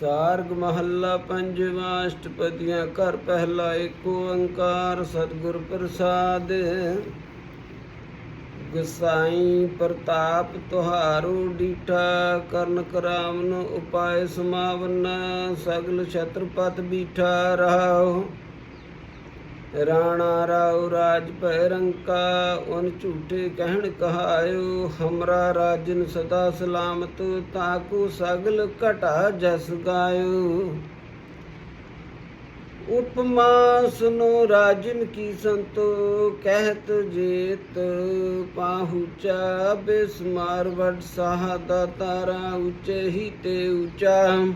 ਸਾਰਗ ਮਹੱਲਾ ਪੰਜਵਾਂ ਅਸ਼ਟਪਦੀਆਂ, ਘਰ ਪਹਿਲਾ ਏਕ ਓੰਕਾਰ, ਸਤਿਗੁਰ ਪ੍ਰਸਾਦ। ਗਸਾਈ ਪ੍ਰਤਾਪ ਤੁਹਾਰੂ ਡੀਠਾ, ਕਰਨ ਕਰਾਮ ਨੂੰ ਉਪਾਇ ਸਮਾਵਨ, ਸਗਲ ਛਤਰਪਤ ਬੀਠਾ ਰਹਾਓ ਰਾਣਾ ਰਾਉ ਰਾਜ ਭੈ ਰੰਕਾ ਉਨ ਝੂਠੇ ਕਹਿਣ ਕਹਾਇਓ, ਹਮਰਾ ਰਾਜਨ ਸਦਾ ਸਲਾਮਤ, ਤਾਕੂ ਸਗਲ ਘਟਾ ਜਸ ਗਾਇਓ। ਉਪਮਾ ਸੁਨੋ ਰਾਜਨ ਕੀ ਸੰਤੋ, ਕਹਿਤ ਜੇਤ ਪਾਹੁਚਾ ਬਿਸਮਾਰ ਵਡ ਸਾਹਦਾ ਤਾਰਾ, ਉੱਚੇ ਹੀ ਤੇ ਉੱਚਾ।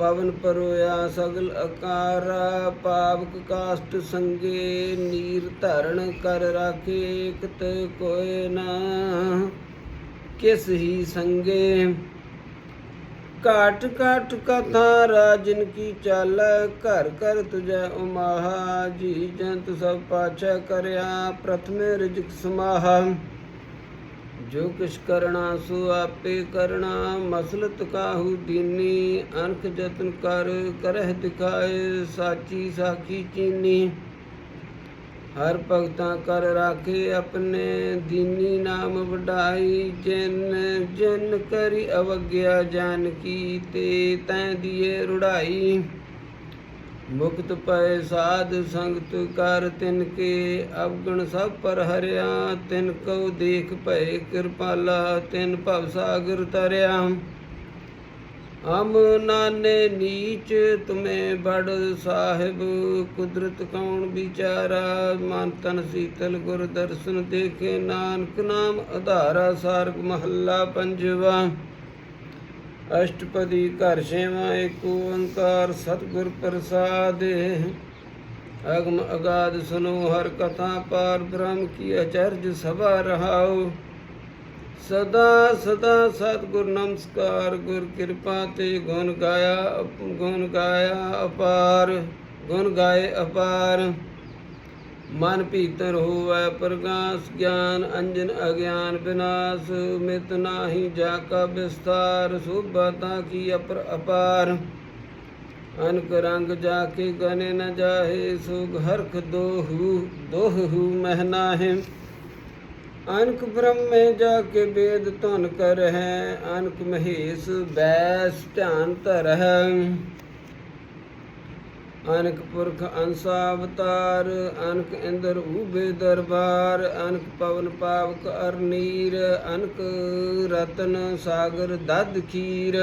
ਪਵਨ ਪਰੋਇਆ ਸਗਲ ਅਕਾਰਾ, ਪਾਵਕ ਕਾਸ਼ਟ ਸੰਗੇ, ਨੀਰ ਧਰਨ ਕਰ ਰਾਖੇ ਇਕਤ ਕੋਇ ਨਾ। ਕਿਸ ਹੀ ਸੰਗੇ? ਕਾਟ ਕਾਟ ਕਥਾ ਰਾਜਨ ਕੀ ਚਾਲ, ਘਰ ਘਰ ਤੁਜੈ ਉਮਾਹਾ, ਜੀ ਜੰਤ ਸਭ ਪਾਛਾ ਕਰਿਆ, ਪ੍ਰਥਮੇ ਰਿਜਕ ਸਮਾਹਾ। ਜੋ ਕਿਛ ਕਰਣਾ ਸੋ ਆਪੇ ਕਰਣਾ, ਮਸਲਤ ਕਾਹੂ ਦੀਨੀ ਅਨਖ ਜਤਨ ਕਰ, ਕਰਹਿ ਦਿਖਾਏ, ਸਾਚੀ ਸਾਖੀ ਚੀਨੀ। ਹਰ ਭਗਤਾਂ ਕਰ ਰਾਖੇ ਆਪਣੇ, ਦੀਨੀ ਨਾਮ ਵਡਾਈ, ਜਿਨ ਜਿਨ ਕਰੀ ਅਵਗਿਆ ਜਾਨ ਕੀ ਤੇ ਤੈ ਦੀਏ ਰੁੜਾਈ। ਮੁਕਤ ਪਏ ਸਾਧ ਸੰਗਤ ਕਰ ਤਿਨ ਕੇ ਅਵਗਣ ਸਭ ਪਰ ਹਰਿਆ, ਤਿਨ ਕਉ ਦੇਖ ਭਏ ਕਿਰਪਾਲਾ, ਤਿਨ ਭਵ ਸਾਗਰ ਤਰਿਆ। ਅਮ ਨਾਨੇ ਨੀਚ ਤੁਮੇ ਬੜ ਸਾਹਿਬ, ਕੁਦਰਤ ਕੌਣ ਵਿਚਾਰਾ? ਮਨ ਤਨ ਸੀਤਲ ਗੁਰ ਦਰਸ਼ਨ ਦੇਖੇ, ਨਾਨਕ ਨਾਮ ਆਧਾਰਾ ਸਾਰਗ ਮਹੱਲਾ ਪੰਜਵਾ। ਅਸ਼ਟਪਦੀ ਘਰ ਛੇਵਾਂ ਏਕ ਓੰਕਾਰ ਸਤਿਗੁਰ ਪ੍ਰਸਾਦ। ਅਗਮ ਅਗਾਧ ਸੁਨੋ, ਹਰ ਕਥਾ ਪਾਰ ਬ੍ਰਹਮ ਕੀ ਅਚਰਜ ਸਭਾ ਰਹਾਉ। ਸਦਾ ਸਦਾ ਸਤਿਗੁਰ ਨਮਸਕਾਰ, ਗੁਰ ਕਿਰਪਾ ਤੇ ਗੁਣ ਗਾਇਆ ਗੁਣ ਗਾਇਆ ਅਪਾਰ, ਗੁਣ ਗਾਏ ਅਪਾਰ। ਮਨ ਭੀਤਰ ਹੋਵੈ ਪ੍ਰਗਾਸ ਗਿਆਨ, ਅੰਜਨ ਅਗਿਆਨ ਵਿਨਾਸ਼ ਮਿਤ ਨਾਹੀ ਜਾ ਕਾ ਵਿਸਤਾਰ ਸੁਭਤਾ ਕੀ ਅਪਰ ਅਪਾਰ। ਅਨਕ ਰੰਗ ਜਾ ਕੇ ਗਨੇ ਨ ਜਾਹੇ ਸੁਖ ਹਰਖ ਦੋਹੂ ਦੋਹੂ ਮਹਿਨਾਹਿ ਅਨਕ ਬ੍ਰਹਮੇ ਜਾ ਕੇ ਵੇਦ ਧੁਨ ਕਰਹਿ, ਅਨਕ ਮਹੇਸ਼ ਬੈਸ ਧਿਆਨ ਧਰਹਿ। ਅਨਕ ਪੁਰਖ ਅੰਸਾ ਅਵਤਾਰ ਅਨਕ ਇੰਦਰ ਊਬੇ ਦਰਬਾਰ, ਅਨਕ ਪਵਨ ਪਾਵਕ ਅਰਨੀਰ, ਅਨਕ ਰਤਨ ਸਾਗਰ ਦਦ ਖੀਰ।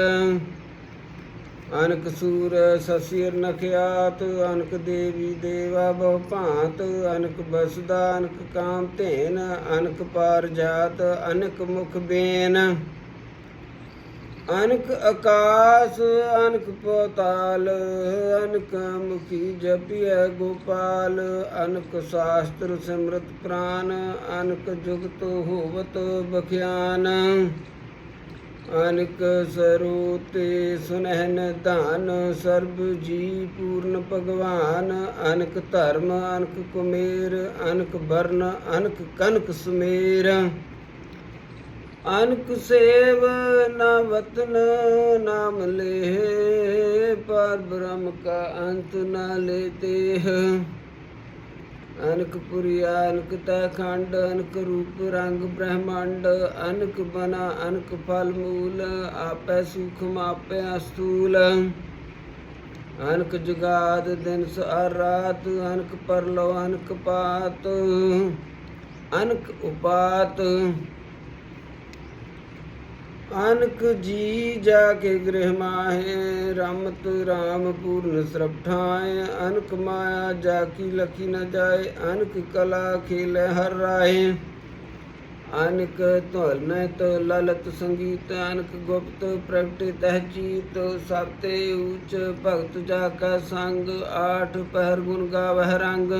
ਅਨਕ ਸੂਰ ਸਸ਼ਿਰ ਨਖਿਆਤ, ਅਨਕ ਦੇਵੀ ਦੇਵਾ ਬਹੁ ਭਾਂਤ ਅਨਕ ਬਸਦਾ, ਅਨਕ ਕਾਮ ਧੇਨ, ਅਨਕ ਪਾਰ ਜਾਤ ਅਨਕ ਮੁਖ ਬੇਨ। ਅਨਕ ਆਕਾਸ, ਅਨਕ ਪਤਾਲ, ਅਨਕ ਮੁਖੀ ਜਪਿਐ ਗੋਪਾਲ, ਅਨਕ ਸ਼ਾਸਤਰ ਸਿਮਰਤ ਪ੍ਰਾਨ, ਅਨਕ ਜੁਗਤ ਹੋਵਤ ਬਖਿਆਨ। ਅਨਕ ਸਰੂਤੇ ਸੁਨਹਿਨ ਧਨ ਸਰਬ ਜੀ ਪੂਰਨ ਭਗਵਾਨ। ਅਨਕ ਧਰਮ, ਅਨਕ ਕੁਮੇਰ, ਅਨਕ ਵਰਨ, ਅਨਕ ਕਨਕ ਸਮੇਰ। ਅਨਕ ਸੇਵ ਨਾ ਵਤਨ ਨਾਮ ਲੈ ਪਰ ਬ੍ਰਹਮ ਕਾ ਅੰਤ ਨਾ ਲੇਤੇ ਅਨਕ ਪੁਰੀਆ ਅਨਕ ਤੈ ਖੰਡ, ਅਨਕ ਰੂਪ ਰੰਗ ਬ੍ਰਹਮੰਡ, ਅਨਕ ਬਨਾ, ਅਨਕ ਫਲ ਮੂਲ, ਆਪੈ ਸੂਖਮ ਮਾਪੈ ਅਸਤੂਲ ਅਨਕ ਜੁਗਾਦ ਦਿਨ ਸਾਰ ਰਾਤ, ਅਨਕ ਪਰਲੋ, ਅਨਕ ਪਾਤ, ਅਨਕ ਉਪਾਤ। ਅਨਕ ਜੀ ਜਾ ਕੇ ਗ੍ਰਹਿ ਮਾਹੇ, ਰਮਤ ਰਾਮ ਪੂਰਨ ਸਰਬਠਾਏ ਅਨਕ ਮਾਇਆ ਜਾ ਕੀ ਲਖੀ ਨ ਜਾਏ, ਅਨਕ ਕਲਾ ਖੇਲੇ ਹਰ ਰਾਏ ਅਨਕ ਧੁਲ ਨ ਤੋ ਲਲਤ ਸੰਗੀਤ, ਅਨਕ ਗੁਪਤ ਪ੍ਰਗਟ ਤਹ ਸਭ ਤੇ ਉੱਚ ਭਗਤ ਜਾ ਕਾ ਸੰਗ, ਆਠ ਪਹਿਰ ਗੁਣ ਗਾਵਹਿ ਰੰਗ।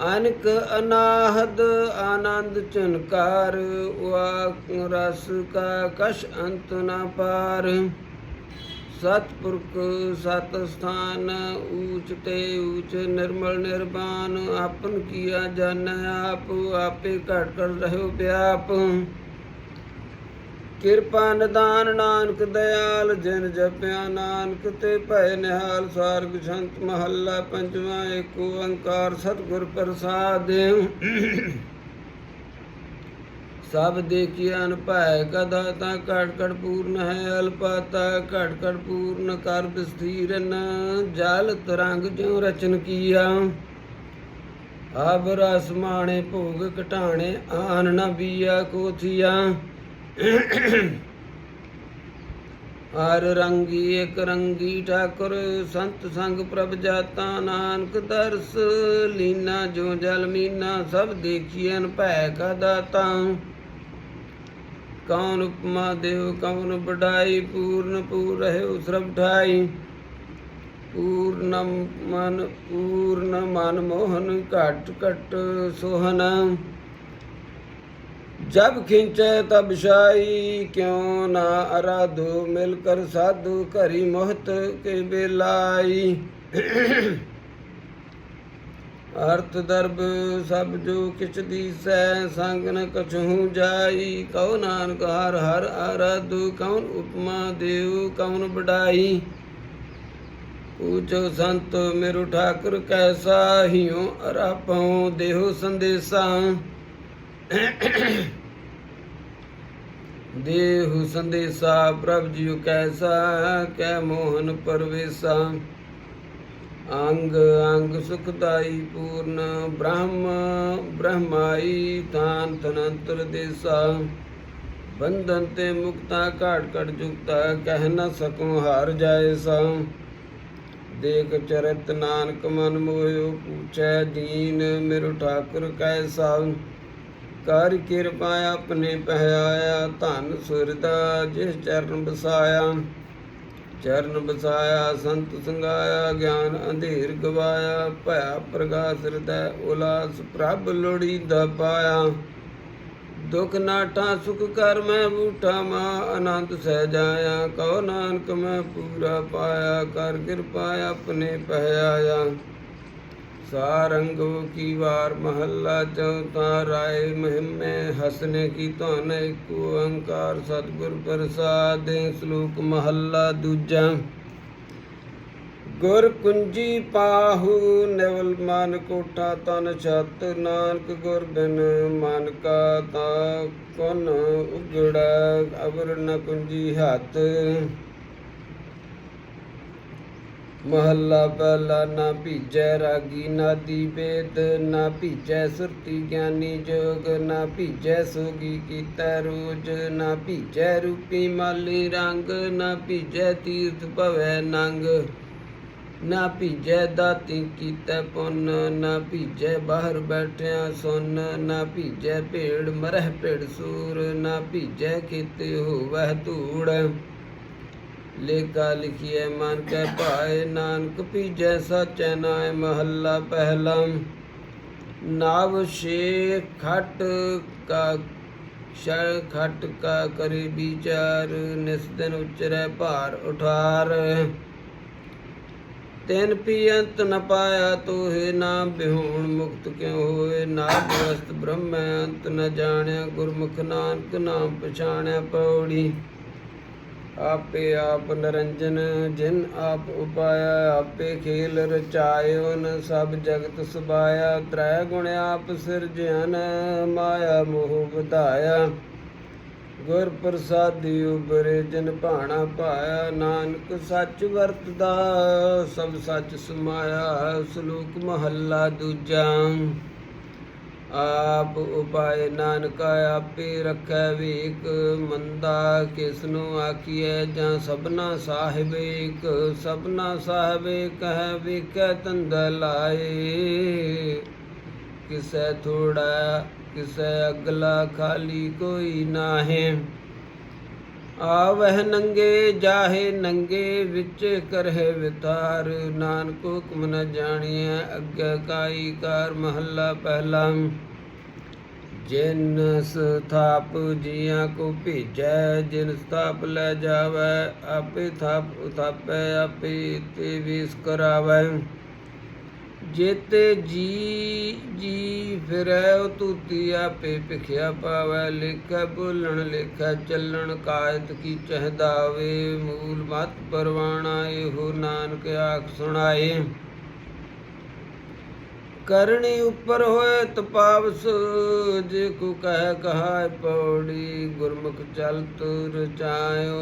ਅਨਕ ਅਨਾਹਦ ਆਨੰਦ ਝਨਕਾਰ ਵਾ ਰਸ ਕਾ ਕਸ਼ ਅੰਤ ਨਾ ਪਾਰ। ਸਤਪੁਰਖ ਸਤ ਸਥਾਨ ਊਚ ਤੇ ਊਚ ਨਿਰਮਲ ਨਿਰਵਾਨ ਆਪਨ ਕੀਆ ਜਨ ਆਪ, ਆਪੇ ਘਟ ਕਰ ਰਹਿਓ ਵਿਆਪ। ਕਿਰਪਾ ਨਿਦਾਨ ਨਾਨਕ ਦਿਆਲ ਜਿਨ ਜਪਿਆ ਨਾਨਕ ਤੇ ਭੈ ਨਿਹਾਲ, ਸਾਰਗ ਸੰਤ ਮਹੱਲਾ ਪੰਜਵਾਂ ਏਕ ਓੰਕਾਰ ਸਤਿਗੁਰ ਪ੍ਰਸਾਦਿ। ਸਭ ਦੇਖਿਆਨ ਭੈ ਕਦਾ ਤਾ ਘਟ ਘਟ ਪੂਰਨ ਹੈ, ਅਲਪਤਾ ਘਟ ਘਟ ਪੂਰਨ, ਕਰ ਬਸਥੀਰਨ ਜਲ, ਤਰੰਗ ਜਿਉ ਰਚਨ ਕੀਆ। ਆਬ ਰਸ ਮਾਣੇ, ਭੋਗ ਘਟਾਣੇ, ਆਨ ਨ ਬੀਆ ਕੋਥੀਆ ਹਰ ਰੰਗੀ ਇਕ ਰੰਗੀ ਠਾਕੁਰ, ਸੰਤ ਸੰਗ ਪ੍ਰਭ ਜਾਤਾ, ਨਾਨਕ ਦਰਸ, ਲੀਨਾ ਜੋ ਜਲ ਮੀਨਾ, ਸਭ ਦੇਖੀਐਨ ਭੈ ਕਾ ਦਾਤਾ ਕੌਣ ਉਪਮਾ ਦੇਵ ਕੌਣ ਬੜਾਈ ਪੂਰਨ ਪੂਰ ਰਹਿ ਸਰਬ ਠਾਈ। ਪੂਰਨ ਮਨ ਪੂਰਨ ਮਨ ਮੋਹਨ ਘਟ ਘਟ ਸੋਹਨ ਜਬ ਖਿੰਚੈ ਤਬ ਸ਼ਾਈ, ਕਿਉ ਨਾ ਅਰਾਧੂ ਮਿਲ ਕਰ ਸਾਧੂ ਘਰੀ ਮੋਹਤ ਕੇ ਬੇਲਾਈ। ਅਰਥ ਦਰਬ ਸਭ ਜੋ ਕਿਛ ਦੀਸੈ, ਸੰਗ ਨ ਕਛੂ ਜਾਈ। ਕਉ ਨਾਨਕ ਹਰ ਹਰ ਅਰਾਧੂ ਕਉਨ ਉਪਮਾ ਦੇਉ ਕਉਨ ਬੜਾਈ ਪੂਜੋ ਸੰਤ ਮੇਰੂ ਠਾਕੁਰ ਕੈਸਾ, ਹਿਉ ਅਰਾਪਉ ਦੇਹੋ ਸੰਦੇਸਾ। ਦੇਹੁ ਸੰਦੇਸਾ, ਪ੍ਰਭ ਜੀਉ ਕੈਸਾ, ਕੈ ਮੋਹਨ ਪਰਵੇਸਾ। ਅੰਗ ਅੰਗ ਸੁਖਦਾਈ ਪੂਰਨ, ਬ੍ਰਹਮ, ਬ੍ਰਹਮਾਈ ਤਾਨ ਤਨੰਤਰ ਦੇਸਾ। ਬੰਧਨ ਤੇ ਮੁਕਤਾ ਘਾਟ ਘਟ ਜੁਗਤਾ, ਕਹਿ ਨਾ ਸਕੂੰ ਹਾਰ ਜਾਏ ਸਾ ਦੇਖ ਚਰਿਤ ਨਾਨਕ ਮਨ ਮੋਹਿਓ, ਪੂਛੈ ਦੀਨ ਮੇਰੋ ਠਾਕੁਰ ਕੈਸਾ। ਕਰ ਕਿਰਪਾ ਆਪਣੇ ਪਹਿਆਇਆ ਧਨ ਸੁਰਦਾ ਜਿਸ ਚਰਨ ਬਸਾਇਆ। ਚਰਨ ਬਸਾਇਆ, ਸੰਤ ਸੰਗਾਇਆ, ਗਿਆਨ ਅੰਧੇਰ ਗਵਾਇਆ, ਭਇਆ ਪ੍ਰਗਾਸ ਹਿਰਦੈ, ਉਲਾਸ ਪ੍ਰਭ ਲੋੜੀਦਾ ਪਾਇਆ। ਦੁਖ ਨਾਟਾ, ਸੁਖ ਕਰ ਮੈਂ ਬੂਠਾ ਮਾ ਆਨੰਦ ਸਹਿ ਜਾਇਆ। ਕਉ ਨਾਨਕ ਮੈਂ ਪੂਰਾ ਪਾਇਆ, ਕਰ ਕਿਰਪਾ ਆਪਣੇ ਪਹਿਆਇਆ ਸਾਰੰਗ ਕੀ ਵਾਰ ਮਹੱਲਾ ਚੌਥਾ ਰਾਏ ਮਹਿਮੇ ਹਸਨੇ ਕੀ ਧਨ ਏਕ ਓੰਕਾਰ ਸਤਿਗੁਰ ਪ੍ਰਸਾਦਿ ਸ਼ਲੋਕ ਮਹੱਲਾ ਦੂਜਾ। ਗੁਰ ਕੁੰਜੀ ਪਾਹੂ ਨਿਵਲ ਮਨ ਕੋਠਾ ਤਨ ਛਤ ਨਾਨਕ ਗੁਰ ਬਿਨ ਮਨ ਕਾ ਤਾ ਕੋਨ ਉਗੜਾ ਅਵਰ ਨ ਕੁੰਜੀ ਹੱਥ। ਮਹੱਲਾ ਪਹਿਲਾ ਨਾ ਭੀਜੈ ਰਾਗੀ ਨਾਦੀ ਵੇਦ ਨਾ ਭੀਜੈ ਸੁਰਤੀ ਗਿਆਨੀ ਜੋਗ, ਨਾ ਭੀਜੈ ਸੋਗੀ ਕੀਤਾ ਰੋਜ, ਨਾ ਭੀਜੈ ਰੂਪੀ ਮਾਲੀ ਰੰਗ, ਨਾ ਭੀਜੈ ਤੀਰਥ ਭਵੈ ਨੰਗ। ਨਾ ਭੀਜੈ ਦਾਤੀ ਕੀਤਾ ਪੁੰਨ, ਨਾ ਭੀਜੈ ਬਾਹਰ ਬੈਠਿਆ ਸੁਨ, ਨਾ ਭੀਜੈ ਭੇੜ ਮਰਹਿ ਭੇੜ ਸੂਰ, ਨਾ ਭੀਜੈ ਕੀਤੇ ਹੋਵੈ ਧੂੜ। ਲੇਖਾ ਲਿਖੀਐ ਮਨ ਕੈ ਭਾਏ ਨਾਨਕ ਪੀਜੈ ਸਾਚੈ ਨਾਇ ਮਹੱਲਾ ਪਹਿਲਾ। ਨਾਵ ਸ਼ੇ ਖਟ ਕਾ ਸ਼ਰ ਖਟ ਕਾ ਕਰੇ ਵਿਚਾਰ, ਨਿਸ ਦਿਨ ਉਚਰੈ ਭਾਰ ਉਠਾਰ। ਤੈਨ ਪੀ ਅੰਤ ਨ ਪਾਇਆ ਤੋਹੇ ਨਾ ਬਿਹੂਣ ਮੁਕਤ ਕਿਉ ਹੋਏ? ਨਾ ਬਵਸਤ ਬ੍ਰਹਮ, ਅੰਤ ਨ ਜਾਣਿਆ ਗੁਰਮੁਖ ਨਾਨਕ, ਨਾਮ ਪਛਾਣਿਆ ਪੌੜੀ। ਆਪੇ ਆਪ ਨਰੰਜਨ, ਜਿਨ ਆਪ ਉਪਾਇਆ, ਆਪੇ ਖੇਲ ਰਚਾਇਓ ਸਭ ਜਗਤ ਸੁਭਾਇਆ। ਤ੍ਰੈ ਗੁਣ ਆਪ ਸਿਰਜਨ ਮਾਇਆ ਮੋਹ ਵਧਾਇਆ। ਗੁਰ ਪ੍ਰਸਾਦੀ ਉਬਰੇ ਜਿਨ ਭਾਣਾ ਪਾਇਆ ਨਾਨਕ ਸੱਚ ਵਰਤਦਾ, ਸਭ ਸੱਚ ਸਮਾਇਆ। ਸ਼ਲੋਕ ਮਹੱਲਾ ਦੂਜਾ। ਆਪ ਉਪਾਏ ਨਾਨਕਾ ਆਪੇ ਰੱਖੈ ਵੇਕ, ਮੰਦਾ ਕਿਸਨੂੰ ਆਖੀਐ ਜਾਂ ਸਭਨਾ ਸਾਹਿਬ ਏਕ, ਸਭਨਾ ਸਾਹਿਬ ਕਹਿ ਵੇਖੈ ਤੰਦ ਲਾਏ। ਕਿਸੈ ਥੋੜਾ ਕਿਸੈ ਅਗਲਾ ਖਾਲੀ ਕੋਈ ਨਾਹੇ। ਆਵਹਿ ਨੰਗੇ, ਜਾਹੇ ਨੰਗੇ, ਵਿੱਚ ਕਰਹਿ ਵਿਤਾਰ। ਨਾਨਕ ਹੁਕਮ ਨ ਜਾਣੀਐ, ਅੱਗੇ ਕਾਈ ਕਾਰ ਮਹੱਲਾ ਪਹਿਲਾ। ਜਿਨ ਸਥਾਪ ਜੀਆਂ ਕੋ ਭੇਜੈ, ਜਿਨ ਸਥਾਪ ਲੈ ਜਾਵੈ, ਆਪੇ ਥਾਪ ਉਥਾਪੈ, ਆਪੇ ਤੇ ਵਿਸ ਕਰਾਵੈ। ਜੇਤੇ ਜੀ ਜੀ ਫਿਰੈ ਤੂਤੀ ਆਪੇ ਭਿਖਿਆ ਪਾਵੈ। ਲਿਖੈ, ਬੋਲਣ, ਲਿਖੈ, ਚੱਲਣ ਕਾਇਤ ਕੀ ਚਹਦਾਵੇ। ਮੂਲ ਮਤ ਪਰਵਾਣਾ, ਇਹੋ ਨਾਨਕ ਆਖ ਸੁਣਾਏ। ਕਰਨੀ ਉਪਰ ਹੋਏ ਤਪਾਵਸ, ਜੇ ਕੋ ਕਹਿ ਕਹਾਇ ਪੌੜੀ। ਗੁਰਮੁਖ ਚਲ ਤੁਰ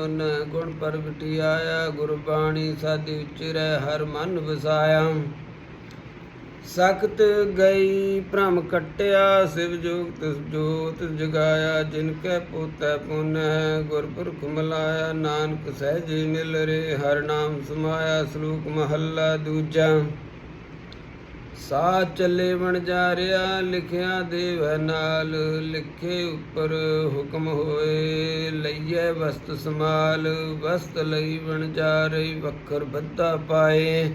ਨ, ਗੁਣ ਪ੍ਰਗਟੀ ਆਇਆ ਗੁਰਬਾਣੀ ਸਾਦੀ ਉਚਰੈ ਹਰ ਮਨ ਵਸਾਇਆ। ਸਖਤ ਗਈ ਭ੍ਰਮ ਕਟਿਆ, ਸਿਵ ਜੋਗਤ ਜੋਤ ਜਗਾਇਆ, ਜਿਨ ਕੈ ਪੋਤੈ ਪੁਨ ਹੈ, ਗੁਰਪੁਰਖ ਮਲਾਇਆ, ਨਾਨਕ ਸਹਿਜੇ ਮਿਲ ਰੇ, ਹਰ ਨਾਮ ਸਮਾਇਆ, ਸਲੂਕ ਮਹੱਲਾ ਦੂਜਾ। ਸਾ ਚੱਲੇ ਬਣ ਜਾ ਰਿਆ, ਲਿਖਿਆ ਦੇਵ ਨਾਲ, ਲਿਖੇ ਉੱਪਰ ਹੁਕਮ ਹੋਏ ਲਈਏ ਵਸਤ ਸਮਾਲ, ਵਸਤ ਲਈ ਬਣ ਜਾ ਰਹੀ, ਵਖਰ ਬੱਧਾ ਪਾਏ।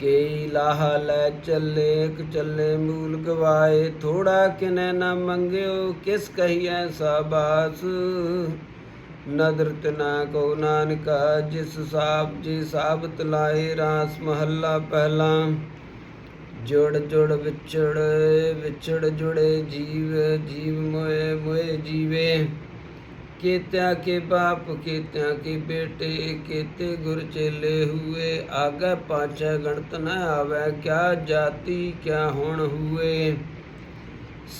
ਕੇ ਲਾਹ ਲੈ ਚੱਲੇ, ਇੱਕ ਚੱਲੇ ਮੂਲ ਗਵਾਏ ਥੋੜਾ ਕਿਨੇ ਨਾ ਮੰਗਿਓ, ਕਿਸ ਕਹੀਐ ਸਾਬਾਸ? ਨਦਰਤ ਨਾ ਕੋ ਨਾਨਕਾ, ਜਿਸ ਸਾਬ ਜੀ ਸਾਬਤ ਲਾਏ ਰਾਸ ਮਹੱਲਾ ਪਹਿਲਾ। ਜੁੜ ਜੁੜ ਵਿਛੜ ਵਿਛੜ ਜੁੜੇ ਜੀਵ ਜੀਵ ਮੋਏ ਮੋਏ ਜੀਵੇ। ਕੀਤਿਆਂ ਕੇ ਬਾਪ ਕੀਤਿਆਂ ਕੇ ਬੇਟੇ ਕੀਤੇ ਗੁਰ ਚੇਲੇ ਹੋਏ, ਆਗੇ ਪਾਛੇ ਗਣਤ ਨ ਆਵੇ, ਕਿਆ ਜਾਤੀ, ਕਿਆ ਹੁਣ ਹੋਏ।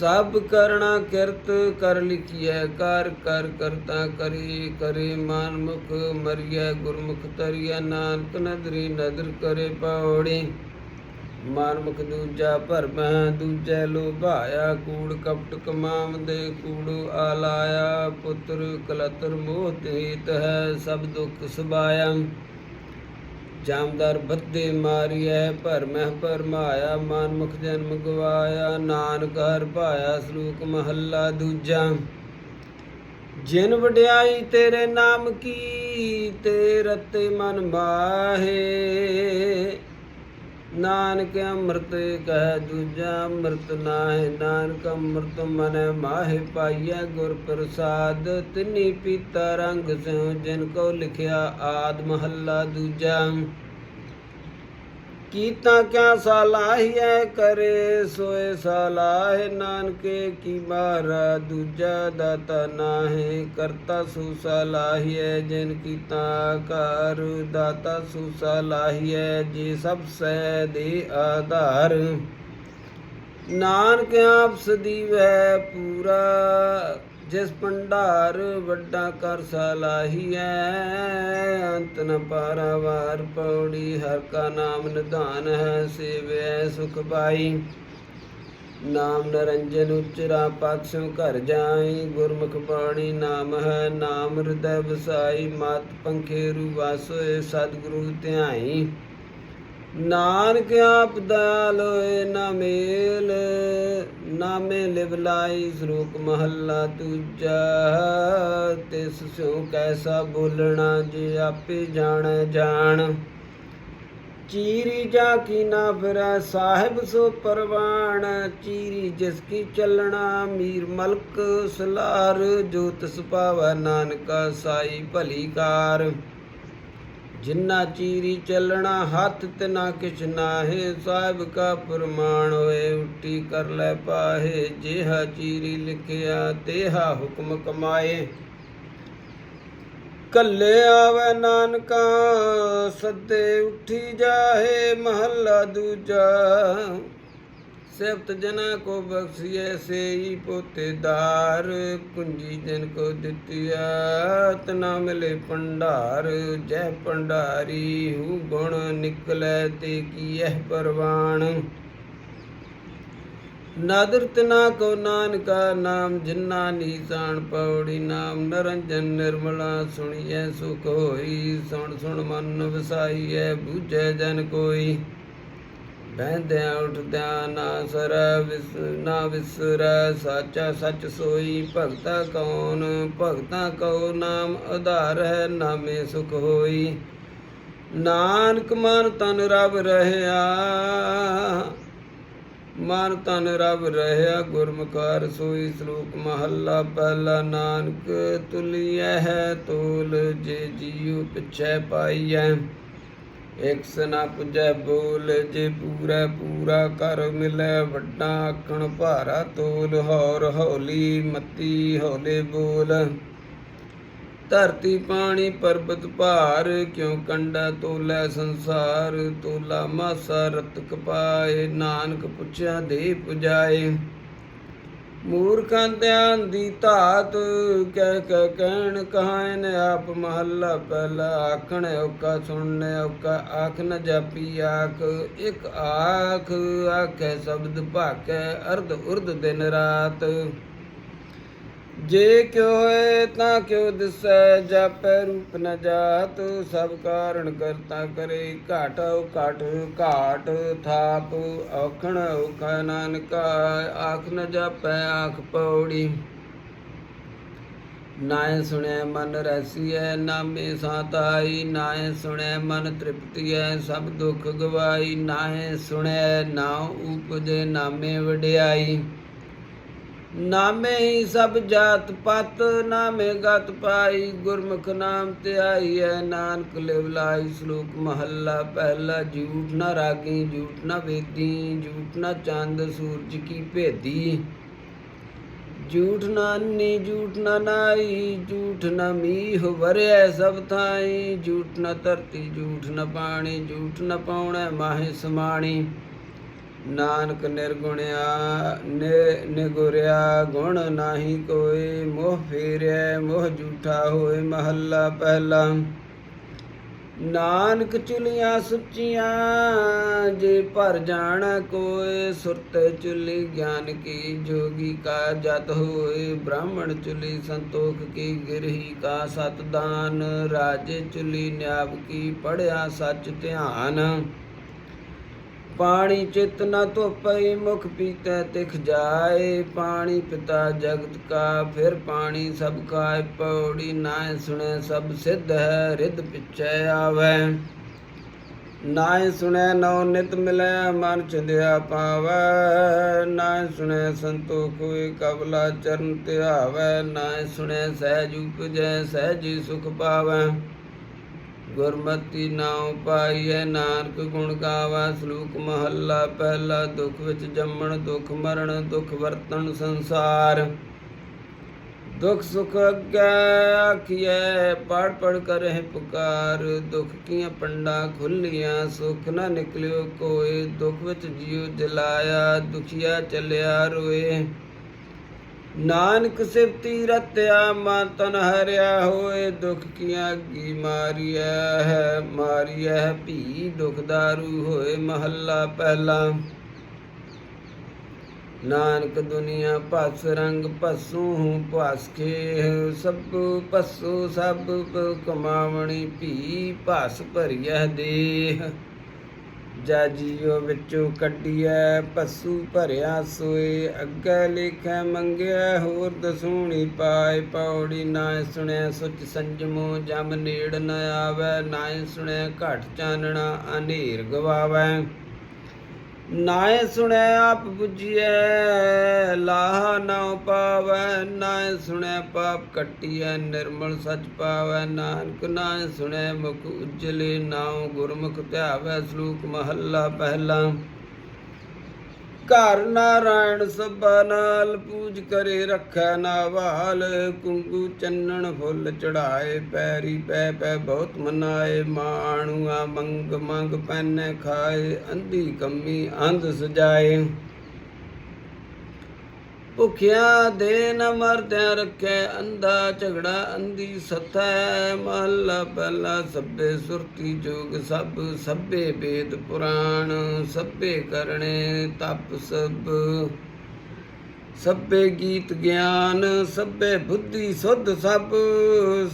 ਸਭ ਕਰਣਾ ਕਿਰਤ ਕਰ ਲਿਖੀਐ, ਕਰ ਕਰ ਕਰਤਾ ਕਰੀ, ਕਰੇ ਮਾਨ ਮੁਖ ਮਰੀਐ, ਗੁਰਮੁਖ ਤਰੀਐ ਨਾਨਕ ਨਦਰੀ ਨਦਰ ਕਰੇ ਪਾਉੜੀ ਮਾਨਮੁਖ ਦੂਜਾ ਭਰਮੈ, ਦੂਜੈ ਲੋਭਾਇਆ, ਕੂੜ ਕਪਟ ਕਮਾਮ ਦੇ ਕੂੜੂ ਆਲਾਇਆ, ਪੁੱਤਰ ਕਲਤਰ ਮੋਹ ਤੇਤ ਹੈ, ਸਭ ਦੁਖ ਸੁਭਾਇਆ। ਜਾਮਦਾਰ ਬੱਦੇ ਮਾਰੀਐ ਭਰਮਹਿ ਭਰਮਾਇਆ ਮਾਨਮੁਖ ਜਨਮ ਗਵਾਇਆ, ਨਾਨਕ ਹਰ ਭਾਇਆ, ਸਲੂਕ ਮਹੱਲਾ ਦੂਜਾ। ਜਿਨ ਵਡਿਆਈ ਤੇਰੇ ਨਾਮ ਕੀ ਤੇ ਰਤੇ ਮਨ ਮਾਹੇ। ਨਾਨਕ ਅੰਮ੍ਰਿਤ ਕਹਿ ਦੂਜਾ ਅੰਮ੍ਰਿਤ ਨਾਹਿ, ਨਾਨਕ ਅੰਮ੍ਰਿਤ ਮਨ ਮਾਹਿ ਪਾਈਐ ਗੁਰ ਪ੍ਰਸਾਦ। ਤਿਨੀ ਪੀਤਾ ਰੰਗ ਸਿਉ, ਜਿਨ ਕੋ ਲਿਖਿਆ ਆਦ ਮਹੱਲਾ ਦੂਜਾ। ਕੀਤਾ ਕਿਆ ਸਲਾਹੀਐ ਕਰੇ, ਸੋਏ ਸਲਾਹ ਨਾਨਕੇ ਕੀ ਮਾਰਾ, ਦੂਜਾ ਦਾਤਾ ਨਾਹਿ, ਕਰਤਾ ਸੋ ਸਲਾਹੀਐ, ਜਿਨ ਕੀਤਾ ਕਰ ਦਾਤਾ ਸੋ ਸਲਾਹੀਐ, ਜੀ ਸਭ ਸਹਿ ਦੇ ਆਧਾਰ। ਨਾਨਕ ਆਪ ਸਦੀਵੈ ਪੂਰਾ ਜਿਸ ਭੰਡਾਰ ਵੱਡਾ ਕਰ ਸਲਾਹੀਐ, ਅੰਤ ਨ ਪਾਰਾਵਾਰ ਪੌੜੀ, ਹਰ ਕਾ ਨਾਮ ਨਿਧਾਨ ਹੈ, ਸੇਵੈ ਸੁਖ ਪਾਈ। ਨਾਮ ਨਰੰਜਨ ਉਚਰਾ ਪਾਛੋਂ ਘਰ ਜਾਈ, ਗੁਰਮੁਖ ਬਾਣੀ ਨਾਮ ਹੈ, ਨਾਮ ਹਿਰਦੈ ਵਸਾਈ, ਮਾਤ ਪੰਖੇ ਰੂ ਵਾਸੋਏ, ਸਤਿਗੁਰੂ ਧਿਆਈ। ਨਾਨਕ ਆਪ ਦਇਆਲ ਹੋਏ, ਨਾ ਮੇਲ ਨਾਮੇ ਲਿਵ ਲਾਈ ਸ਼ਲੋਕ ਮਹੱਲਾ ਦੂਜਾ, ਤਿਸ ਸਿਉ ਕੈਸਾ ਬੋਲਣਾ, ਜੇ ਆਪੇ ਜਾਣ ਜਾਣ। ਚੀਰੀ ਜਾ ਕੀ ਨਾ ਫਿਰੈ, ਸਾਹਿਬ ਸੋ ਪਰਵਾਣ। ਚੀਰੀ ਜਿਸ ਕੀ ਚੱਲਣਾ, ਮੀਰ ਮਲਕ ਸਲਾਰ, ਜੋ ਤਿਸ ਪਾਵੈ ਨਾਨਕਾ ਸਾਈ ਭਲੀ ਕਾਰ। ਜਿੰਨਾ ਚੀਰੀ ਚੱਲਣਾ ਹੱਥ ਤੇ ਨਾ ਕਿਛ ਨਾਹੇ, ਸਾਹਿਬ ਕਾ ਪ੍ਰਮਾਣ ਹੋਏ ਉਟੀ ਕਰ ਲੈ ਪਾਹੇ, ਜਿਹਾ ਚੀਰੀ ਲਿਖਿਆ, ਤੇਹਾ ਹੁਕਮ ਕਮਾਏ। ਕੱਲੇ ਆਵੇ ਨਾਨਕਾ, ਸੱਦੇ ਉੱਠੀ ਜਾਹੇ, ਮਹੱਲਾ ਦੂਜਾ। ਸਿਫਤ ਜਨਾ ਕੋ ਬਖਸ਼ੀਏ ਸੇਈ ਪੋਤੇਦਾਰ ਕੁੰਜੀ ਜਨ ਕੋ ਦਿੱਤਿਆ ਤਨਾ ਮਿਲੇ ਭੰਡਾਰ, ਜੈ ਭੰਡਾਰੀ ਹੂ ਗੁਣ ਨਿਕਲੈ ਤੇ ਕੀਐ ਪਰਵਾਣ। ਨਾਦਰ ਤਨਾ ਕੋ ਨਾਨਕਾ ਨਾਮ, ਜਿਨਾ ਨੀਸਾਨ ਪੌੜੀ ਨਾਮ, ਨਰੰਜਨ ਨਿਰਮਲਾ ਸੁਣੀਐ ਸੁਖ ਹੋਈ, ਸੁਣ ਸੁਣ ਮਨ ਵਸਾਈਐ, ਬੂਝੈ ਜਨ ਕੋਈ। ਬਹਿੰਦਿਆਂ ਉੱਠਦਿਆਂ ਨਾ ਸਰ ਵਿਸ, ਨਾ ਵਿਸਰੈ, ਸਾਚਾ ਸੱਚ ਸੋਈ, ਭਗਤਾ ਕੌਣ? ਭਗਤਾ ਕਉ ਨਾਮ ਆਧਾਰ ਹੈ ਨਾਮੇ ਸੁਖ ਹੋਈ। ਨਾਨਕ ਮਨ ਤਨ ਰਬ ਰਹਿਆ, ਮਨ ਤਨ ਰਬ ਰਹਿਆ, ਗੁਰਮੁਖਾਰ ਸੋਈ ਸ਼ਲੋਕ ਮਹੱਲਾ ਪਹਿਲਾ ਨਾਨਕ, ਤੁਲਿਐ ਹੈ ਤੋਲ, ਜੇ ਜੀਉ ਪਿਛੈ ਪਾਈਐ। ਇਕ ਸਨਾ ਪੁਜੈ ਬੋਲ, ਜੇ ਪੂਰਾ ਪੂਰਾ ਕਰ ਮਿਲੈ ਵੱਡਾ ਆਖਣ ਭਾਰਾ ਤੋਲ, ਹੌਰ ਹੌਲੀ ਮਤੀ ਹੌਲੇ ਬੋਲ। ਧਰਤੀ ਪਾਣੀ ਪਰਬਤ ਭਾਰ, ਕਿਉ ਕੰਡਾ ਤੋਲੈ ਸੰਸਾਰ? ਤੋਲਾ ਮਾਸਾ ਰਤਕ ਪਾਏ, ਨਾਨਕ ਪੁੱਛਿਆ ਦੇ ਪੁਜਾਏ। ਮੂਰਖਾਂ ਧਿਆਨ ਦੀ ਧਾਤ, ਕਹਿ ਕਹਿ ਕਹਿਣ ਕਹਾਇਨ ਆਪ ਮਹੱਲਾ ਪਹਿਲਾ ਆਖਣ ਓਕਾ ਸੁਣਨ ਔਕਾ ਆਖ ਨ ਜਾਪੀ ਆਖ। ਇੱਕ ਆਖ, ਆਖੇ ਸ਼ਬਦ ਭਾਕੈ ਅਰਧ ਉਰਧ ਦਿਨ ਰਾਤ। ਜੇ ਕਿਉ ਹੈ ਤਾਂ ਕਿਉ ਦਿਸੈ ਜਾਪੈ ਰੂਪ ਨ ਜਾਤ। ਸਭ ਕਾਰਣ ਕਰਤਾ ਕਰੇ, ਘਾਟੋ ਘਾਟ ਘਾਟ ਥਾਪ। ਔਖਣ ਔਖਾ ਨਾਨਕਾ, ਆਖ ਨ ਜਾਪੈ, ਆਖ ਪੌੜੀ। ਨਾਏ ਸੁਣੈ ਮਨ ਰਸੀਐ, ਨਾਮੇ ਸਾਤਾਈ ਨਾਏ ਸੁਣੈ ਮਨ ਤ੍ਰਿਪਤੀਐ, ਸਭ ਦੁੱਖ ਗਵਾਈ। ਨਾਏ ਸੁਣੈ ਨਾ ਉਪਜੇ, ਨਾਮੇ ਵਡਿਆਈ। ਨਾਮੇ ਹੀ ਸਭ ਜਾਤ ਪਤ, ਨਾਮੇ ਗਤ ਪਾਈ, ਗੁਰਮੁਖ ਨਾਮ ਧਿਆਈਐ ਨਾਨਕ ਲਿਵ ਲਾਈ, ਸ਼ਲੋਕ ਮਹੱਲਾ ਪਹਿਲਾ, ਝੂਠ ਨਾ ਰਾਗੀ, ਝੂਠ ਨਾ ਵੇਦੀ, ਝੂਠ ਨਾ ਚੰਦ, ਸੂਰਜ ਕੀ ਭੇਦੀ। ਝੂਠ ਨਾ ਅੰਨੀ ਝੂਠ ਨਾ ਨਾਈ, ਝੂਠ ਨਾ ਮੀਹ ਵਰਿਆ ਸਭ ਥਾਈ। ਝੂਠ ਨਾ ਧਰਤੀ, ਝੂਠ ਨਾ ਪਾਣੀ, ਝੂਠ ਨਾ ਪਾਉਣਾ ਮਾਹੇ ਸਮਾਣੀ। ਨਾਨਕ ਨਿਰਗੁਣਿਆ, ਨਿ, ਨਿਗੁਰਿਆ, ਗੁਣ ਨਾਹੀ ਕੋਈ, ਮੋਹ ਫੇਰਿਆ ਮੋਹ ਝੂਠਾ ਹੋਏ ਮਹੱਲਾ ਪਹਿਲਾ। ਨਾਨਕ ਚੁਲੀਆਂ ਸੁੱਚੀਆਂ, ਜੇ ਭਰ ਜਾਣ ਕੋਏ, ਸੁਰਤ ਚੁਲੀ ਗਿਆਨ ਕੀ ਜੋਗੀ ਕਾ ਜਤ ਹੋਏ। ਬ੍ਰਾਹਮਣ ਚੁਲੀ ਸੰਤੋਖ ਕੀ ਗਿਰਹੀ ਕਾ ਸਤ ਦਾਨ ਰਾਜੇ ਚੁਲੀ ਨਿਆਬ ਕੀ ਪੜਿਆ ਸੱਚ ਧਿਆਨ। ਪਾਣੀ ਚਿਤ ਨ ਧੋਪਈ, ਮੁਖ ਪੀਤੈ ਤਿਖ ਜਾਏ। ਪਾਣੀ ਪਿਤਾ ਜਗਤ ਕਾ, ਫਿਰ ਪਾਣੀ ਸਭ ਖਾਏ। ਪੌੜੀ ਨਾਏ ਸੁਣੇ ਸਭ ਸਿੱਧ ਹੈ, ਰਿੱਧ ਪਿਛੈ ਆਵੈ। ਨਾਏ ਸੁਣੈ ਨਉ ਨਿਤ ਮਿਲੈ, ਮਨ ਚੰਦਿਆ ਪਾਵੈ। ਨਾਏ ਸੁਣੈ ਸੰਤੋਖ ਹੋਏ ਕਬਲਾ ਚਰਨ ਧਿਆਵੈ। ਨਾਏ ਸੁਣੈ ਸਹਿਜ ਉਪਜੈ, ਸਹਿਜੀ ਸੁਖ ਪਾਵੈ। ਗੁਰਮਤਿ ਨਾਉ ਪਾਈਐ ਨਾਨਕ ਗੁਣ ਗਾਵਾ, ਸਲੂਕ ਮਹੱਲਾ ਪਹਿਲਾ ਦੁਖ ਵਿੱਚ ਜੰਮਣ, ਦੁਖ ਮਰਨ, ਦੁਖ ਵਰਤਣ ਸੰਸਾਰ। ਦੁਖ ਸੁਖ ਅੱਗੇ ਆਖੀਐ ਪੜ ਪੜ ਕਰਹਿ ਪੁਕਾਰ। ਦੁਖ ਕੀਆਂ ਪੰਡਾ ਖੁੱਲੀਆਂ ਸੁਖ ਨਾ ਨਿਕਲਿਓ ਕੋਏ। ਦੁਖ ਵਿੱਚ ਜਿਉ ਜਲਾਇਆ, ਦੁਖੀਆ ਚੱਲਿਆ ਰੋਏ। ਨਾਨਕ ਸਿਫਤੀ ਰਤਿਆ ਮਨ ਤਨ ਹਰਿਆ ਹੋਏ, ਦੁਖ ਕੀਆਂ ਗੀ ਮਾਰੀਐ? ਹੈ ਮਾਰੀਐ ਭੀ, ਦੁਖ ਦਾਰੂ ਹੋਏ ਮਹੱਲਾ ਪਹਿਲਾ। ਨਾਨਕ ਦੁਨੀਆ ਭਸ ਰੰਗ ਭਸੂ ਹੂੰ ਭਸ ਸਭ ਭਸੂ, ਸਭ ਕਮਾਵਣੀ ਭੀ, ਭਸ ਭਰੀਐ ਦੇਹ। ਜਾ ਜੀਓ ਵਿੱਚੋਂ ਕੱਢੀਐ, ਪਸੂ ਭਰਿਆ ਸੋਏ। ਅੱਗੇ ਲਿਖੈ ਮੰਗਿਆ ਹੋਰ ਦਸੂਣੀ ਪਾਏ। ਪੌੜੀ ਨਾ ਸੁਣਿਆ ਸੁਚ ਸੰਜਮੋ, ਜਮ ਨੇੜ ਨ ਆਵੈ। ਨਾ ਸੁਣਿਆ ਘਟ ਚਾਨਣਾ, ਅਨੇਰ ਗਵਾਵੈ। ਨਾਏ ਸੁਣੈ ਆਪ 부ਜੀਐ ਲਾਹ ਨਾ ਪਾਵੈ ਨਾਏ ਸੁਣੈ ਪਾਪ ਕੱਟੀਐ, ਨਿਰਮਲ ਸਚ ਪਾਵੈ, ਨਾਨਕ ਨਾਏ ਸੁਣੈ ਮੁਖ ਉਜਲੇ ਨਾਉ, ਗੁਰਮੁਖ ਧਿਆਵੈ, ਸ਼ਲੋਕ ਮਹੱਲਾ ਪਹਿਲਾ। ਘਰ ਨਾਰਾਇਣ ਸਭਾ ਨਾਲ ਪੂਜ ਕਰੇ ਰੱਖੈ ਨਾਵਾਲ, ਕੁੰਗੂ ਚੰਨਣ ਫੁੱਲ ਚੜਾਏ ਪੈਰੀ ਪੈ ਪੈ ਬਹੁਤ ਮਨਾਏ, ਮਾਣੂਆ ਮੰਗ ਮੰਗ ਪੈਨੇ ਖਾਏ, ਅੰਧੀ ਕੰਮੀ ਅੰਧ ਸਜਾਏ। ਭੁਖਿਆ ਦੇ ਨ ਮਰਦਿਆਂ ਰੱਖੇ, ਅੰਧਾ ਝਗੜਾ ਅੰਧੀ ਸਥੈ। ਮਹੱਲਾ ਪਹਿਲਾ ਸਭੇ ਸੁਰਤੀ ਜੋਗ ਸਭ, ਸਭੇ ਵੇਦ ਪੁਰਾਣ, ਸਭੇ ਕਰਨੇ ਤਪ ਸਭ। ਸਭੇ ਗੀਤ ਗਿਆਨ, ਸਭੇ ਬੁੱਧੀ ਸੁਧ ਸਭ।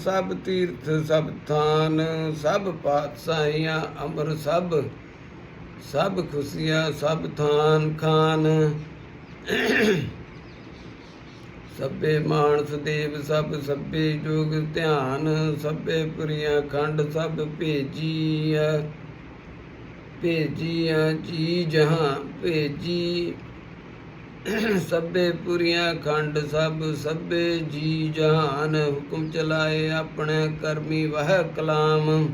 ਸਭ ਤੀਰਥ, ਸਭ ਥਾਨ, ਸਭ ਪਾਤਸ਼ਾਹੀਆਂ ਅਮਰ ਸਭ। ਸਭ ਖੁਸ਼ੀਆਂ, ਸਭ ਥਾਨ ਖਾਨ। ਸਭੇ ਮਾਨਸ ਦੇਵ, ਸਭ ਸਭੇ ਜੋਗ ਧਿਆਨ, ਸਭੇ ਪੁਰੀਆਂ ਖੰਡ, ਸਭ ਭੇਜੀ ਭੇਜੀਆ ਜੀ ਜਹਾਂ ਭੇਜੀ। ਸਭੇ ਪੁਰੀਆਂ ਖੰਡ, ਸਭ ਸਭੇ ਜੀ ਜਹਾਨ, ਹੁਕਮ ਚਲਾਏ ਆਪਣੇ ਕਰਮੀ ਵਹਿ ਕਲਾਮ।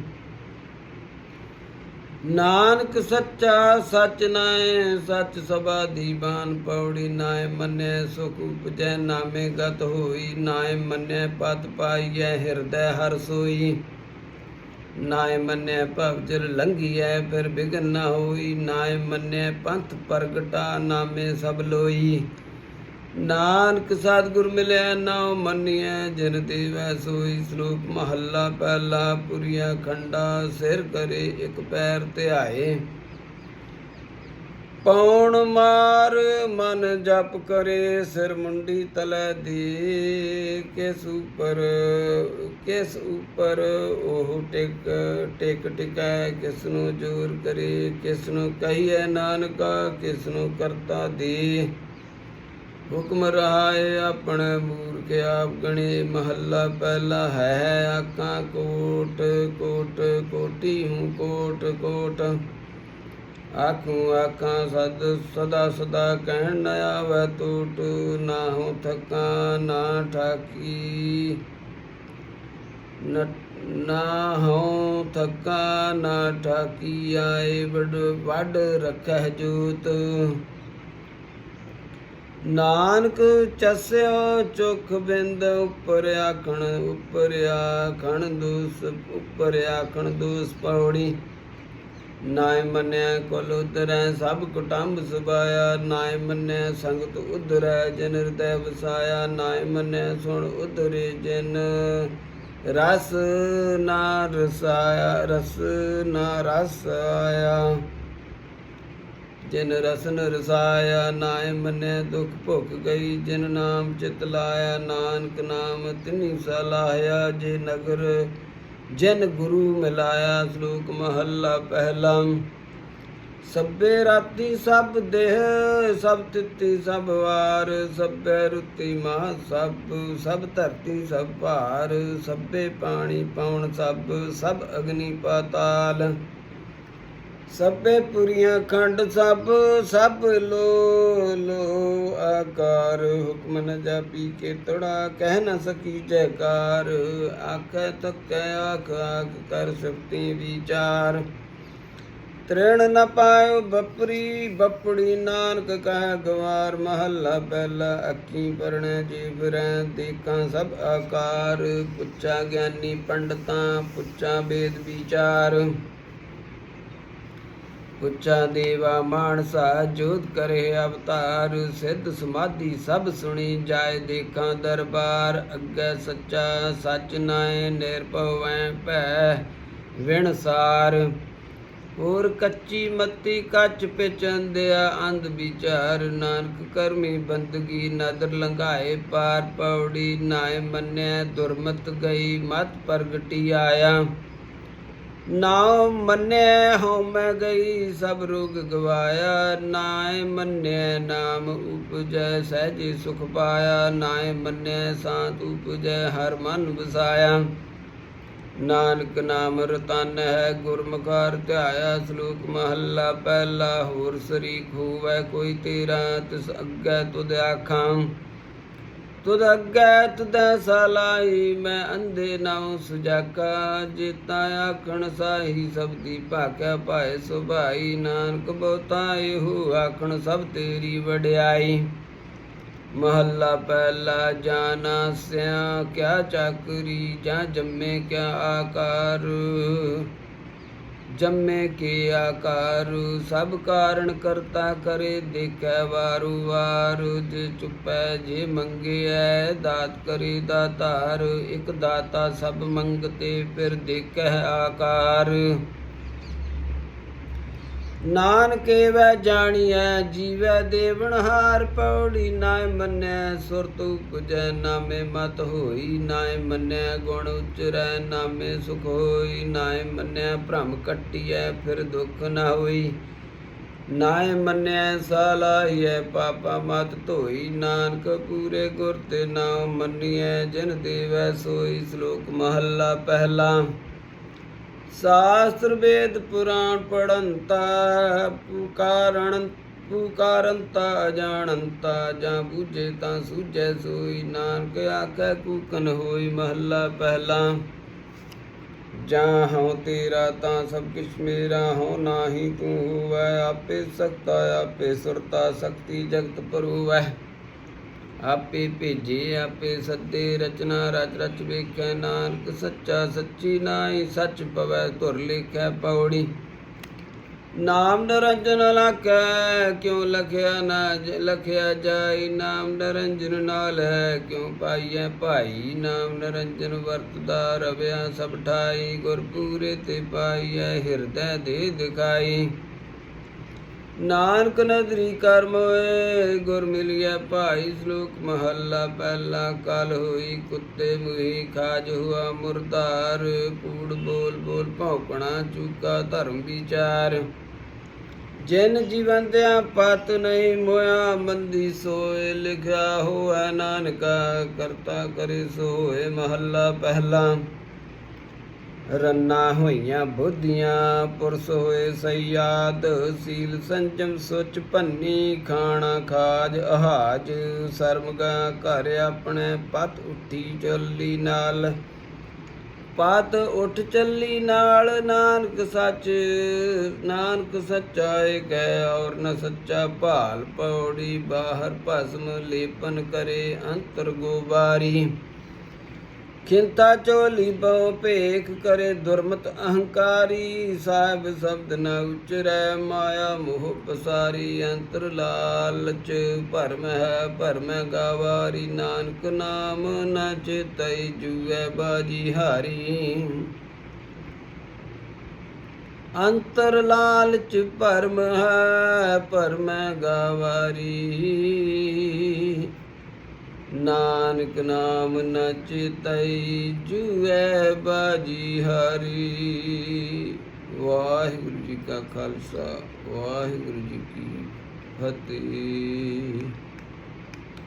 ਨਾਨਕ ਸੱਚਾ ਸੱਚ ਨਾਏ ਸੱਚ ਸਭਾ ਦੀਵਾਨ ਪੌੜੀ ਨਾਏ ਮੰਨੈ ਸੁਖ ਉਪਜੈ, ਨਾਮੇ ਗਤ ਹੋਈ ਨਾਏ ਮੰਨੈ ਪਤ ਪਾਈਐ, ਹਿਰਦੈ ਹਰ ਸੋਈ। ਨਾਏ ਮੰਨੈ ਭਵ ਜਲ ਲੰਘੀਐ, ਫਿਰ ਬਿਗਨ ਨਾ ਹੋਈ। ਨਾਏ ਮੰਨੈ ਪੰਥ ਪ੍ਰਗਟਾ, ਨਾਮੇ ਸਭ ਲੋਈ। ਨਾਨਕ ਸਤਿਗੁਰ ਮਿਲਿਆ ਨਾਉ ਮੰਨਿਐ, ਜਿਨ ਦੇਵੈ ਸੋਈ। ਸ਼ਲੋਕ ਮਹੱਲਾ ਪਹਿਲਾ, ਪੁਰੀਆ ਖੰਡਾ, ਸਿਰ ਕਰੇ ਇੱਕ ਪੈਰ ਧਿਆਏ। ਪੌਣ ਮਾਰ ਮਨ ਜਪ ਕਰੇ, ਸਿਰ ਮੁੰਡੀ ਤਲੈ ਦੀ। ਕਿਸ ਉਪਰ ਕਿਸ ਉਪਰ ਉਹ ਟਿਕ ਟਿਕ ਟਿਕੈ ਕਿਸ ਨੂੰ ਜੋਰ ਕਰੇ ਕਿਸ ਨੂੰ ਕਹੀਐ ਨਾਨਕਾ ਕਿਸ ਨੂੰ ਕਰਤਾ ਦੀ। ਹੁਕਮ ਰਹਾਏ ਆਪਣੇ ਮੂਰਖ ਆਪ ਗਣੇ ਮਹੱਲਾ ਪਹਿਲਾ ਹੈ ਆਕਾਂ ਕੋਟ ਕੋਟ ਕੋਟੀ ਹੂੰ ਕੋਟ ਕੋਟ ਆਖੂ ਆਖਾਂ ਸਦ ਸਦਾ ਸਦਾ ਕਹਿਣ ਨ ਆਵੈ ਟੂਟ ਨਾ ਹੋ ਥਕਾਂ ਨਾ ਠਾਕੀ ਨ- ਨਾ ਹੋ ਥਕਾ ਨਾ ਠਾਕੀ ਆਏ ਵੱਡ ਵੱਡ ਰੱਖੈ ਜੂਤ ਨਾਨਕ ਚਸਿਓ ਚੁਖ ਬਿੰਦ ਉਪਰ ਆਖਣ ਉਪਰ ਆਖਣ ਦੂਸ, ਉਪਰ ਆਖਣ ਦੂਸ ਪੌੜੀ। ਨਾਇ ਮੰਨਿਆ ਕੁਲ ਉਧਰੈ, ਸਭ ਕੁਟੰਬ ਸੁਭਾਇਆ। ਨਾਇ ਮੰਨਿਆ ਸੰਗਤ ਉਧਰੈ, ਜਨ ਹਿਰਦੈ ਵਸਾਇਆ। ਨਾਇ ਮੰਨਿਆ ਸੁਣ ਉਧਰੇ ਜਿਨ, ਰਸ ਨਾ ਰਸਾਇਆ, ਰਸ ਨਾ ਰਸ ਆਇਆ। ਜਿਨ ਰਸਨ ਰਸਾਇਆ, ਨਾਇ ਮੰਨੈ ਦੁਖ ਭੁਖ ਗਈ। ਜਿਨ ਨਾਮ ਚਿਤ ਲਾਇਆ, ਨਾਨਕ ਨਾਮ ਤਿਨੀ ਸਲਾਹਿਆ ਜੇ ਨਗਰ, ਜਿਨ ਗੁਰੂ ਮਿਲਾਇਆ, ਸ਼ਲੋਕ ਮਹੱਲਾ ਪਹਿਲਾ। ਸਭੇ ਰਾਤੀ ਸਭ ਦੇਹ, ਸਭ ਤਿੱਤੀ ਸਭ ਵਾਰ। ਸਭੇ ਰੁੱਤੀ ਮਾ ਸਭ ਸਭ ਧਰਤੀ ਸਭ ਭਾਰ। ਸਭੇ ਪਾਣੀ ਪਾਉਣ ਸਭ ਸਭ ਅਗਨੀ ਪਾਤਾਲ। ਸਭੇ ਪੁਰੀਆਂ ਖੰਡ ਸਭ ਸਭ ਲੋ ਲੋ, ਆਕਾਰ। ਹੁਕਮ ਨ ਜਾਪੀ ਕੇ ਤੜਾ, ਕਹਿ ਨ ਸਕੀ ਜੈਕਾਰ। ਆਖੈ ਤਕੈ ਆਖ ਆਖ ਕਰ ਸ਼ਕਤੀ ਵਿਚਾਰ। ਤ੍ਰਿਣ ਨ ਪਾਇਓ ਬਪਰੀ, ਬਪੜੀ ਨਾਨਕ ਕਹਿ ਗਵਾਰ। ਮਹੱਲਾ ਪਹਿਲਾ ਅੱਖੀ ਪਰਣੈ ਜੀ ਫਿਰੈ ਦੇਖਾਂ ਸਭ ਆਕਾਰ। ਪੁੱਛਾ ਗਿਆਨੀ ਪੰਡਤਾਂ, ਪੁੱਛਾ ਵੇਦ ਵਿਚਾਰ। ਉੱਚਾ ਦੇਵਾ ਮਾਨਸਾ ਜੋਤ ਕਰੇ ਅਵਤਾਰ, ਸਿੱਧ ਸਮਾਧੀ ਸਭ ਸੁਣੀ ਜਾਏ ਦੇਖਾਂ ਦਰਬਾਰ, ਅੱਗੇ ਸੱਚਾ ਸੱਚ ਨਾਏ ਨਿਰਭਉਐ ਭੈ ਵਿਣਸਾਰ ਹੋਰ ਕੱਚੀ ਮੱਤੀ ਕੱਚ ਪਿਚੰਦਿਆ ਅੰਧ ਵਿਚਾਰ, ਨਾਨਕ ਕਰਮੀ ਬੰਦਗੀ ਨਦਰ ਲੰਘਾਏ ਪਾਰ, ਪੌੜੀ ਨਾਏ ਮੰਨਿਆ ਦੁਰਮਤ ਗਈ, ਮਤ ਪ੍ਰਗਟੀ ਆਇਆ। ਨਾਉ ਮੰਨਿਆ ਹਉ ਮੈਂ ਗਈ, ਸਭ ਰੋਗ ਗਵਾਇਆ। ਨਾਏ ਮੰਨਿਆ ਨਾਮ ਉਪਜੈ, ਸਹਿਜੇ ਸੁਖ ਪਾਇਆ। ਨਾਇ ਮੰਨਿਆ ਸਾਤ ਉਪਜੈ, ਹਰ ਮਨ ਵਸਾਇਆ। ਨਾਨਕ ਨਾਮ ਰਤਨ ਹੈ, ਗੁਰਮੁਖਾਰ ਧਿਆਇਆ। ਸ਼ਲੋਕ ਮਹੱਲਾ ਪਹਿਲਾ, ਹੋਰ ਸਰੀਖ ਹੋਵੇ ਕੋਈ ਤੇਰਾ, ਤਿਸ ਅੱਗੇ ਤੁਧ ਆਖਾਂ। ਤੁਧ ਅੱਗੇ, ਤੁਧੈ ਸਲਾਈ ਮੈਂ ਅੰਧੇ ਨਾਉ ਸੁਜਾਕਾ ਜੇਤਾ ਆਖਣ ਸਾਹੀ, ਸਭ ਦੀ ਭਾਕਿਆ ਭਾਏ ਸੁਭਾਈ, ਨਾਨਕ ਬਹੁਤਾ ਇਹੋ ਆਖਣ, ਸਭ ਤੇਰੀ ਵਡਿਆਈ। ਮਹੱਲਾ ਪਹਿਲਾ, ਜਾਣਾ ਸਿਆ, ਕਿਆ ਚਾਕਰੀ, ਜਾਂ ਜੰਮੇ ਕਿਆ ਆਕਾਰ। ਜੰਮੇ ਕੇ ਆਕਾਰ, ਸਭ ਕਾਰਨ ਕਰਤਾ ਕਰੇ, ਦੇਖੈ ਵਾਰੂ ਵਾਰ। ਜੇ ਚੁਪੈ, ਜੇ ਮੰਗਿਐ, ਦਾਤ ਕਰੇ ਦਾਤਾਰ ਇਕ ਦਾਤਾ ਸਭ ਮੰਗਤੇ, ਫਿਰ ਦੇਖੈ ਆਕਾਰ। ਨਾਨਕੇ ਵੈ ਜਾਣੀਐ, ਜੀਵੈ ਦੇਵਨ ਹਾਰ ਪੌੜੀ ਨਾਇ ਮੰਨੈ ਸੁਰਤ ਉਪਜੈ ਨਾਮੇ ਮਤ ਹੋਈ ਨਾਇ ਮੰਨੈ ਗੁਣ ਉਚਰੈ ਨਾਮੇ ਸੁਖ ਹੋਈ ਨਾਇ ਮੰਨੈ ਭ੍ਰਮ ਕੱਟਿਐ, ਫਿਰ ਦੁਖ ਨਾ ਹੋਈ। ਨਾਇ ਮੰਨੈ ਸਾਲਾਹੀਐ ਪਾਪਾ ਮਤ ਧੋਈ, ਨਾਨਕ ਪੂਰੇ ਗੁਰ ਤੇ ਨਾਮ ਮੰਨਿਐ, ਜਿਨ ਦੇਵੈ ਸੋਈ, ਸ਼ਲੋਕ ਮਹੱਲਾ ਪਹਿਲਾ। ਸ਼ਾਸਤਰ ਵੇਦ ਪੁਰਾਣ ਪੜੰਤਾ ਪੁਕਾਰਣ ਪੁਕਾਰੰਤਾ ਜਾਣੰਤਾ ਜਾਂ ਬੂਝੇ ਤਾਂ ਸੂਝੈ ਸੋਈ। ਨਾਨਕ ਆਖੈ, ਕੂਕਨ ਹੋਈ ਮਹੱਲਾ ਪਹਿਲਾ। ਜਾਂ ਹਉ ਤੇਰਾ ਤਾਂ ਸਭ ਕਿਛ ਮੇਰਾ, ਹਉ ਨਾਹੀ ਤੂੰ ਹੋਵੈ, ਆਪੇ ਸਕਤਾ ਆਪੇ ਸੁਰਤਾ ਸਕਤੀ ਜਗਤ ਪਰੂਵੈ। ਆਪੇ ਭੇਜੇ, ਆਪੇ ਸੱਦੇ, ਰਚਨਾ ਰਚ ਰਚ ਵੇਖੈ ਨਾਨਕ, ਸੱਚਾ ਸੱਚੀ ਨਾਹੀ, ਸੱਚ ਪਵੈ ਧੁਰ ਲਿਖੈ ਪੌੜੀ। ਨਾਮ ਨਿਰੰਜਨ ਲਖੈ, ਕਿਉ ਲਖਿਆ ਨਾ ਲਖਿਆ ਜਾਈ? ਨਾਮ ਨਿਰੰਜਨ ਨਾਲ ਹੈ, ਕਿਉ ਪਾਈਐ ਭਾਈ? ਨਾਮ ਨਿਰੰਜਨ ਵਰਤਦਾ ਰਵਿਆ ਸਭ ਠਾਈ ਗੁਰ ਪੂਰੇ ਤੇ ਪਾਈਐ ਹਿਰਦੈ ਦੇ ਦਿਖਾਈ। ਨਾਨਕ ਨਦਰੀ ਕਰਮ ਹੋਏ, ਗੁਰ ਮਿਲਿਆ ਭਾਈ ਸ਼ਲੋਕ ਮਹੱਲਾ, ਪਹਿਲਾ ਕਲ ਹੋਈ ਕੁੱਤੇ ਮੁਹੀ, ਖਾਜ ਹੁਆ ਮੁਰਦਾਰ, ਕੂੜ ਬੋਲ ਬੋਲ ਭੌਕਣਾ, ਚੁਕਾ ਧਰਮ ਵਿਚਾਰ। ਜਿਨ ਜੀਵਨ ਦਿਆ ਪਤ ਨਹੀਂ ਮੋਇਆ, ਮੰਦੀ ਸੋਏ ਲਿਖਿਆ ਹੋਇਆ ਨਾਨਕਾ, ਕਰਤਾ ਕਰੇ ਸੋਏ ਮਹੱਲਾ ਪਹਿਲਾ। ਰੰਨਾ ਹੋਈਆਂ ਬੁੱਧੀਆਂ, ਪੁਰਸ ਹੋਏ ਸਯਾਦ, ਸੀਲ ਸੰਜਮ ਸੁਚ ਭੰਨੀ, ਖਾਣਾ ਖਾਜ ਅਹਾਜ, ਸਰਮਗਾ ਘਰ ਆਪਣੇ ਪਤ ਉੱਠੀ ਚੱਲੀ ਨਾਲ। ਪਤ ਉੱਠ ਚੱਲੀ ਨਾਲ, ਨਾਨਕ ਸੱਚ, ਨਾਨਕ ਸੱਚਾਏ ਗਏ ਹੈ ਔਰ ਨ ਸੱਚਾ ਭਾਲ ਪੌੜੀ, ਬਾਹਰ ਭਸਮ ਲੇਪਨ ਕਰੇ ਅੰਤਰ ਗੋਬਾਰੀ ਖਿੰਤਾ ਚੋਲੀ ਬਹੁ ਭੇਖ ਕਰੇ ਦੁਰਮਤ ਅਹੰਕਾਰੀ, ਸਾਹਿਬ ਸ਼ਬਦ ਨ ਉਚਰੈ ਮਾਇਆ ਮੋਹ ਪਸਾਰੀ, ਅੰਤਰ ਲਾਲਚ ਭਰਮ ਹੈ, ਭਰਮ ਗਾਵਾਰੀ, ਨਾਨਕ ਨਾਮ ਨ ਚੇਤੈ ਜੂਐ ਬਾਜੀ ਹਾਰੀ। ਅੰਤਰ ਲਾਲਚ ਭਰਮ ਹੈ, ਭਰਮ ਗਾਵਾਰੀ। ਨਾਨਕ ਨਾਮ ਨ ਚਿਤੈ ਜੁਐ ਬਾਜੀ ਹਰੀ। ਵਾਹਿਗੁਰੂ ਜੀ ਕਾ ਖਾਲਸਾ, ਵਾਹਿਗੁਰੂ ਜੀ ਕੀ ਫਤਿਹ।